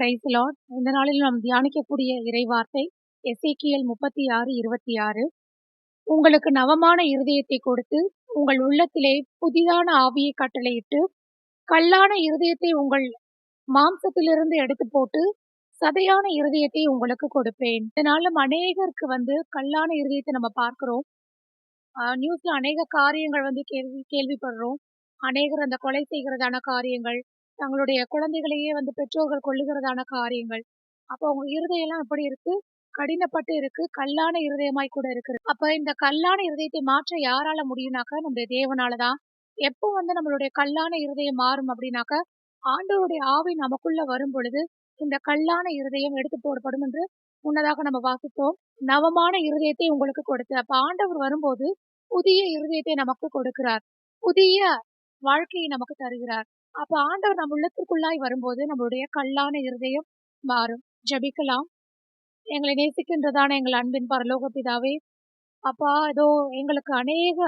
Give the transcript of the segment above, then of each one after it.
Price Lord இந்த நாளில் நாம் தியானிக்கக்கூடிய இறைவார்த்தை எஸ்ஏகிஎல் முப்பத்தி ஆறு இருபத்தி ஆறு உங்களுக்கு நவமான இருதயத்தை கொடுத்து உங்கள் உள்ளத்திலே புதிதான ஆவியை கட்டளையிட்டு கல்லான இருதயத்தை உங்கள் மாம்சத்திலிருந்து எடுத்து போட்டு சதையான இருதயத்தை உங்களுக்கு கொடுப்பேன். இதனால அநேகருக்கு வந்து கல்லான இருதயத்தை நம்ம பார்க்கிறோம். ஆஹ் நியூஸ்ல அநேக காரியங்கள் வந்து கேள்வி கேள்விப்படுறோம். அநேகர் அந்த கொலை செய்கிறதான காரியங்கள் தங்களுடைய குழந்தைகளையே வந்து பெற்றோர்கள் கொள்ளுகிறதான காரியங்கள். அப்போ அவங்க இருதயம்லாம் எப்படி இருக்கு? கடினப்பட்டு இருக்கு. கல்லான இருதயமாய் கூட இருக்கு. அப்ப இந்த கல்லான இருதயத்தை மாற்ற யாரால முடியும்னாக்கா நம்முடைய தேவனாலதான். எப்போ வந்து நம்மளுடைய கல்லான இருதயம் மாறும் அப்படின்னாக்க ஆண்டவருடைய ஆவி நமக்குள்ள வரும் பொழுது இந்த கல்லான இருதயம் எடுத்து போடப்படும் என்று முன்னதாக நம்ம வாசித்தோம். நவமான இருதயத்தை உங்களுக்கு கொடுத்து அப்ப ஆண்டவர் வரும்போது புதிய இருதயத்தை நமக்கு கொடுக்கிறார். புதிய வாழ்க்கையை நமக்கு தருகிறார். அப்ப ஆண்டவர் நம்ம உள்ளத்திற்குள்ளாய் வரும்போது நம்மளுடைய கல்லான இருதயம் மாறும். ஜபிக்கலாம். எங்களை நேசிக்கின்றதான எங்கள் அன்பின் பரலோக பிதாவே அப்பா ஏதோ எங்களுக்கு அநேக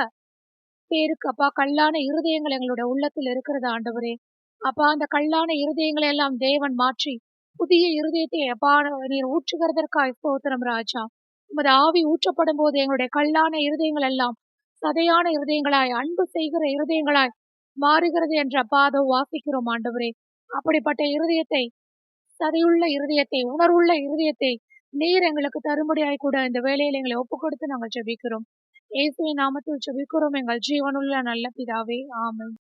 பேருக்கு அப்பா கல்லான இருதயங்கள் எங்களுடைய உள்ளத்தில் இருக்கிறது ஆண்டவரே. அப்பா அந்த கல்லான இருதயங்களை எல்லாம் தேவன் மாற்றி புதிய இருதயத்தை அப்பா நீர் ஊற்றுகிறதற்காக ஸ்தோத்திரம் ராஜா. உமது ஆவி ஊற்றப்படும் போது எங்களுடைய கல்லான இருதயங்கள் எல்லாம் சதையான இருதயங்களாய் அன்பு செய்கிற இருதயங்களாய் மாறுகிறது என்ற பாதம் வாசிக்கிறோம் ஆண்டவரே. அப்படிப்பட்ட இருதயத்தை சதையுள்ள இருதயத்தை உணர்வுள்ள இருதயத்தை நீர் எங்களுக்கு தரும்படியாய் கூட இந்த வேலையில் எங்களை ஒப்பு கொடுத்து நாங்கள் ஜெபிக்கிறோம். இயேசுவின் நாமத்தில் ஜெபிக்கிறோம். எங்கள் ஜீவனுள்ள நல்ல பிதாவே. ஆமென்.